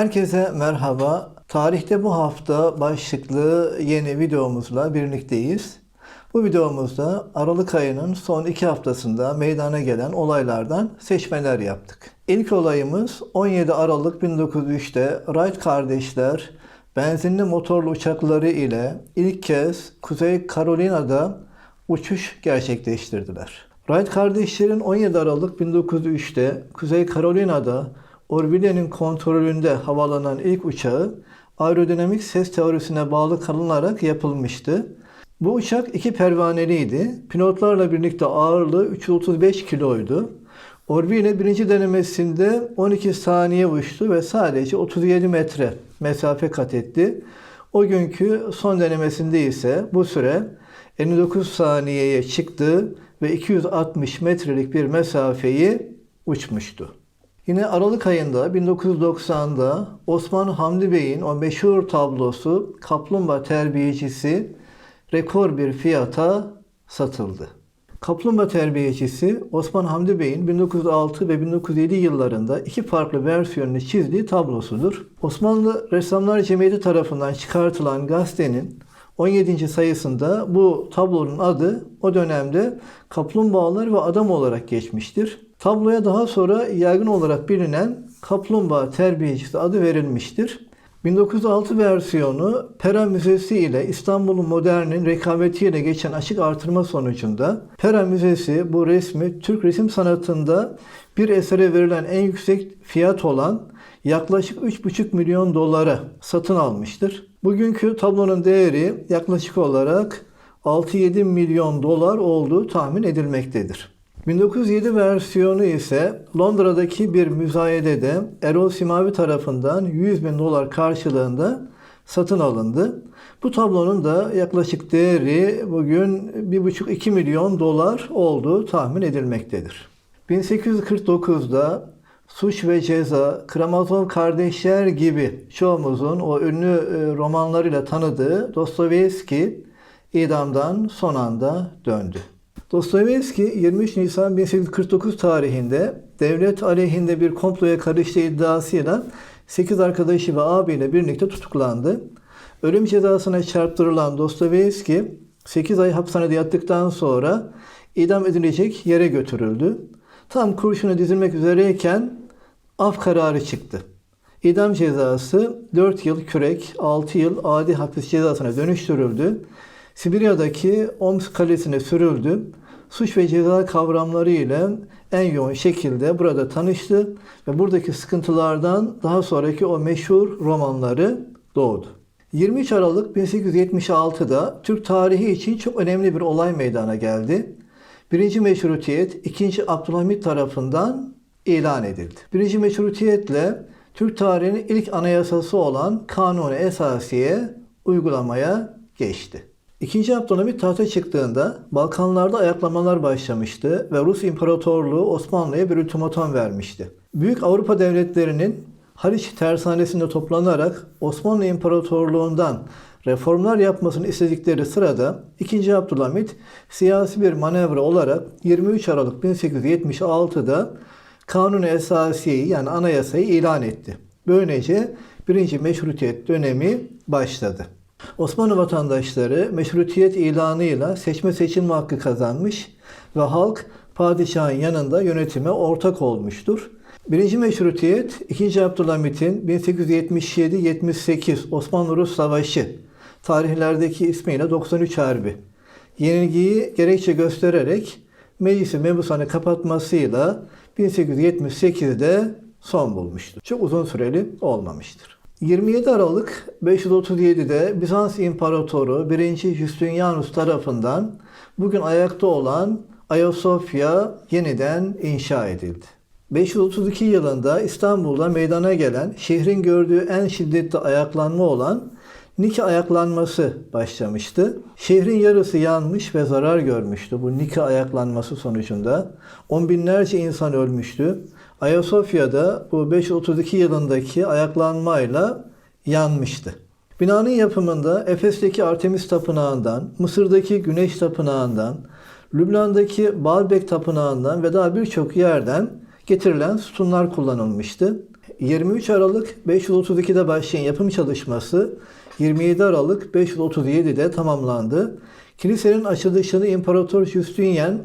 Herkese merhaba. Tarihte bu hafta başlıklı yeni videomuzla birlikteyiz. Bu videomuzda Aralık ayının son iki haftasında meydana gelen olaylardan seçmeler yaptık. İlk olayımız 17 Aralık 1903'te Wright kardeşler benzinli motorlu uçakları ile ilk kez Kuzey Carolina'da uçuş gerçekleştirdiler. Wright kardeşlerin 17 Aralık 1903'te Kuzey Carolina'da Orville'nin kontrolünde havalanan ilk uçağı aerodinamik ses teorisine bağlı kalınarak yapılmıştı. Bu uçak iki pervaneliydi. Pilotlarla birlikte ağırlığı 335 kiloydu. Orville birinci denemesinde 12 saniye uçtu ve sadece 37 metre mesafe kat etti. O günkü son denemesinde ise bu süre 59 saniyeye çıktı ve 260 metrelik bir mesafeyi uçmuştu. Yine Aralık ayında 1990'da Osman Hamdi Bey'in o meşhur tablosu Kaplumbağa Terbiyecisi rekor bir fiyata satıldı. Kaplumbağa Terbiyecisi Osman Hamdi Bey'in 1906 ve 1907 yıllarında iki farklı versiyonunu çizdiği tablosudur. Osmanlı Ressamlar Cemiyeti tarafından çıkartılan gazetenin 17. sayısında bu tablonun adı o dönemde Kaplumbağalar ve Adam olarak geçmiştir. Tabloya daha sonra yaygın olarak bilinen Kaplumbağa Terbiyecisi adı verilmiştir. 1906 versiyonu Pera Müzesi ile İstanbul Modern'in rekabetiyle geçen açık artırma sonucunda Pera Müzesi bu resmi Türk resim sanatında bir esere verilen en yüksek fiyat olan yaklaşık 3,5 milyon dolara satın almıştır. Bugünkü tablonun değeri yaklaşık olarak 6-7 milyon dolar olduğu tahmin edilmektedir. 1907 versiyonu ise Londra'daki bir müzayedede Erol Simavi tarafından 100 bin dolar karşılığında satın alındı. Bu tablonun da yaklaşık değeri bugün 1,5-2 milyon dolar olduğu tahmin edilmektedir. 1849'da Suç ve Ceza, Karamazov Kardeşler gibi çoğumuzun o ünlü e, romanlarıyla tanıdığı Dostoyevski idamdan son anda döndü. Dostoyevski 23 Nisan 1849 tarihinde devlet aleyhinde bir komploya karıştığı iddiasıyla 8 arkadaşı ve abiyle birlikte tutuklandı. Ölüm cezasına çarptırılan Dostoyevski 8 ay hapishanede yattıktan sonra idam edilecek yere götürüldü. Tam kurşuna dizilmek üzereyken af kararı çıktı. İdam cezası 4 yıl kürek, 6 yıl adi hapis cezasına dönüştürüldü. Sibirya'daki Omsk kalesine sürüldü. Suç ve ceza kavramları ile en yoğun şekilde burada tanıştı ve buradaki sıkıntılardan daha sonraki o meşhur romanları doğdu. 23 Aralık 1876'da Türk tarihi için çok önemli bir olay meydana geldi. Birinci meşrutiyet 2. Abdülhamit tarafından ilan edildi. Birinci meşrutiyetle Türk tarihinin ilk anayasası olan Kanuni Esasiye uygulamaya geçti. İkinci Abdülhamit tahta çıktığında Balkanlarda ayaklamalar başlamıştı ve Rus İmparatorluğu Osmanlı'ya bir ultimatom vermişti. Büyük Avrupa devletlerinin Haliç tersanesinde toplanarak Osmanlı İmparatorluğundan reformlar yapmasını istedikleri sırada 2. Abdülhamit siyasi bir manevra olarak 23 Aralık 1876'da Kanuni Esasiye'yi yani anayasayı ilan etti. Böylece birinci meşrutiyet dönemi başladı. Osmanlı vatandaşları meşrutiyet ilanıyla seçme seçilme hakkı kazanmış ve halk padişahın yanında yönetime ortak olmuştur. Birinci meşrutiyet 2. Abdülhamit'in 1877-78 Osmanlı-Rus Savaşı tarihlerdeki ismiyle 93 Harbi. Yenilgiyi gerekçe göstererek meclisi mebusanı kapatmasıyla 1878'de son bulmuştur. Çok uzun süreli olmamıştır. 27 Aralık 537'de Bizans İmparatoru 1. Justinianus tarafından bugün ayakta olan Ayasofya yeniden inşa edildi. 532 yılında İstanbul'da meydana gelen şehrin gördüğü en şiddetli ayaklanma olan Nike ayaklanması başlamıştı. Şehrin yarısı yanmış ve zarar görmüştü bu Nike ayaklanması sonucunda. On binlerce insan ölmüştü. Ayasofya'da bu 532 yılındaki ayaklanmayla yanmıştı. Binanın yapımında Efes'teki Artemis Tapınağı'ndan, Mısır'daki Güneş Tapınağı'ndan, Lübnan'daki Baalbek Tapınağı'ndan ve daha birçok yerden getirilen sütunlar kullanılmıştı. 23 Aralık 532'de başlayan yapım çalışması 27 Aralık 537'de tamamlandı. Kilisenin açılışını İmparator Justinian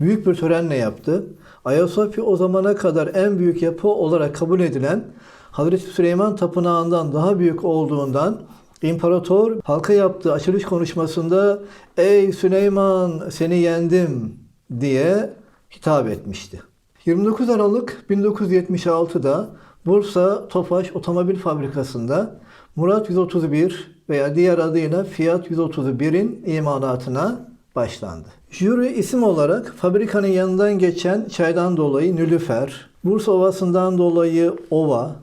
büyük bir törenle yaptı. Ayasofya o zamana kadar en büyük yapı olarak kabul edilen Hazreti Süleyman Tapınağı'ndan daha büyük olduğundan İmparator halka yaptığı açılış konuşmasında "Ey Süleyman seni yendim." diye hitap etmişti. 29 Aralık 1976'da Bursa Tofaş Otomobil Fabrikası'nda Murat 131 veya diğer adıyla Fiat 131'in imalatına başlandı. Jüri isim olarak fabrikanın yanından geçen çaydan dolayı Nülüfer, Bursa Ovası'ndan dolayı Ova,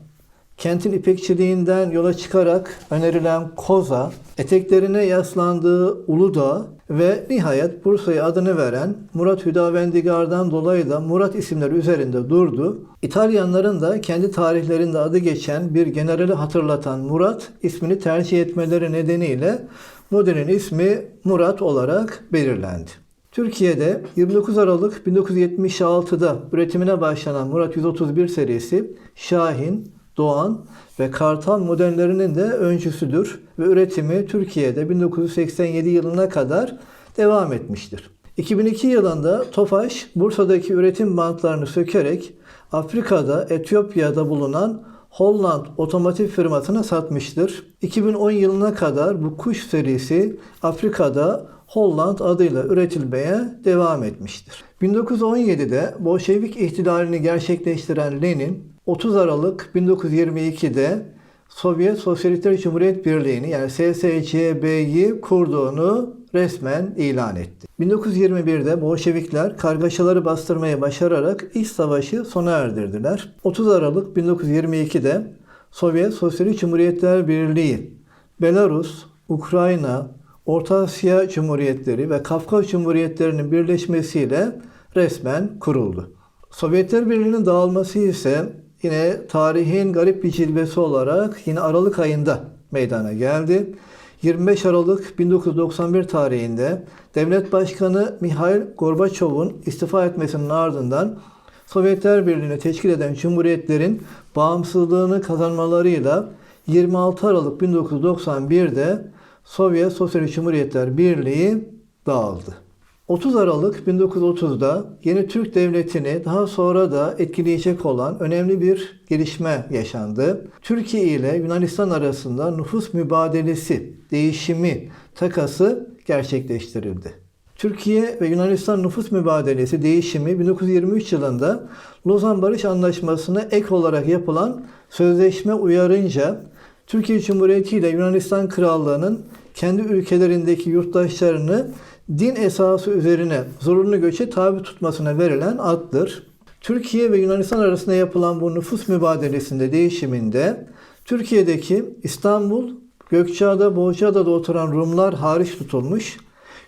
kentin ipekçiliğinden yola çıkarak önerilen Koza, eteklerine yaslandığı Uludağ ve nihayet Bursa'ya adını veren Murat Hüdavendigar'dan dolayı da Murat isimleri üzerinde durdu. İtalyanların da kendi tarihlerinde adı geçen bir generali hatırlatan Murat ismini tercih etmeleri nedeniyle modelin ismi Murat olarak belirlendi. Türkiye'de 29 Aralık 1976'da üretimine başlanan Murat 131 serisi Şahin, Doğan ve Kartal modellerinin de öncüsüdür ve üretimi Türkiye'de 1987 yılına kadar devam etmiştir. 2002 yılında Tofaş, Bursa'daki üretim bantlarını sökerek Afrika'da, Etiyopya'da bulunan Holland otomotiv firmasına satmıştır. 2010 yılına kadar bu kuş serisi Afrika'da Holland adıyla üretilmeye devam etmiştir. 1917'de Bolşevik ihtilalini gerçekleştiren Lenin 30 Aralık 1922'de Sovyet Sosyalistler Cumhuriyet Birliği'ni yani SSCB'yi kurduğunu resmen ilan etti. 1921'de Bolşevikler kargaşaları bastırmayı başararak iç savaşı sona erdirdiler. 30 Aralık 1922'de Sovyet Sosyalist Cumhuriyetler Birliği, Belarus, Ukrayna, Orta Asya Cumhuriyetleri ve Kafkas Cumhuriyetlerinin birleşmesiyle resmen kuruldu. Sovyetler Birliği'nin dağılması ise yine tarihin garip bir cilvesi olarak yine Aralık ayında meydana geldi. 25 Aralık 1991 tarihinde Devlet Başkanı Mihail Gorbaçov'un istifa etmesinin ardından Sovyetler Birliği'ni teşkil eden cumhuriyetlerin bağımsızlığını kazanmalarıyla 26 Aralık 1991'de Sovyet Sosyalist Cumhuriyetler Birliği dağıldı. 30 Aralık 1930'da yeni Türk Devleti'ni daha sonra da etkileyecek olan önemli bir gelişme yaşandı. Türkiye ile Yunanistan arasında nüfus mübadelesi, değişimi, takası gerçekleştirildi. Türkiye ve Yunanistan nüfus mübadelesi değişimi 1923 yılında Lozan Barış Anlaşması'na ek olarak yapılan sözleşme uyarınca Türkiye Cumhuriyeti ile Yunanistan Krallığı'nın kendi ülkelerindeki yurttaşlarını din esası üzerine zorunlu göçe tabi tutmasına verilen addır. Türkiye ve Yunanistan arasında yapılan bu nüfus mübadelesinde değişiminde Türkiye'deki İstanbul, Gökçeada, Boğaziçi'de oturan Rumlar hariç tutulmuş.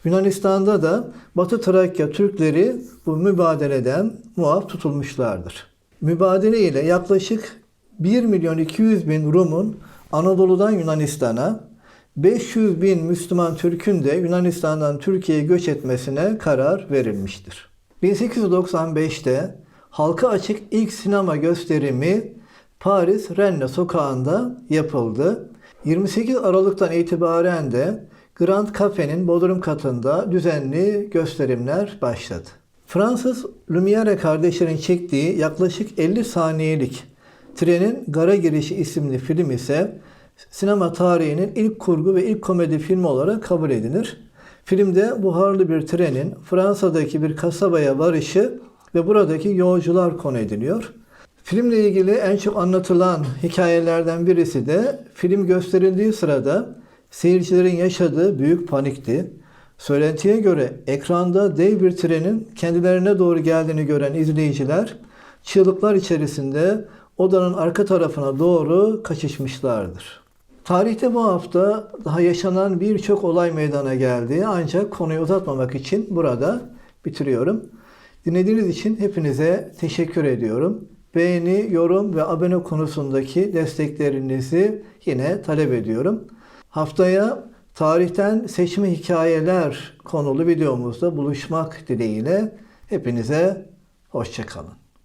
Yunanistan'da da Batı Trakya Türkleri bu mübadeleden muaf tutulmuşlardır. Mübadele ile yaklaşık 1 milyon 200 bin Rum'un Anadolu'dan Yunanistan'a, 500 bin Müslüman Türk'ün de Yunanistan'dan Türkiye'ye göç etmesine karar verilmiştir. 1895'te halka açık ilk sinema gösterimi Paris Rennes sokağında yapıldı. 28 Aralık'tan itibaren de Grand Cafe'nin bodrum katında düzenli gösterimler başladı. Fransız Lumière kardeşlerin çektiği yaklaşık 50 saniyelik Trenin Gara Girişi isimli film ise sinema tarihinin ilk kurgu ve ilk komedi filmi olarak kabul edilir. Filmde buharlı bir trenin Fransa'daki bir kasabaya varışı ve buradaki yolcular konu ediliyor. Filmle ilgili en çok anlatılan hikayelerden birisi de film gösterildiği sırada seyircilerin yaşadığı büyük panikti. Söylentiye göre ekranda dev bir trenin kendilerine doğru geldiğini gören izleyiciler çığlıklar içerisinde odanın arka tarafına doğru kaçışmışlardır. Tarihte bu hafta daha yaşanan birçok olay meydana geldi. Ancak konuyu uzatmamak için burada bitiriyorum. Dinlediğiniz için hepinize teşekkür ediyorum. Beğeni, yorum ve abone konusundaki desteklerinizi yine talep ediyorum. Haftaya tarihten seçme hikayeler konulu videomuzda buluşmak dileğiyle hepinize hoşçakalın.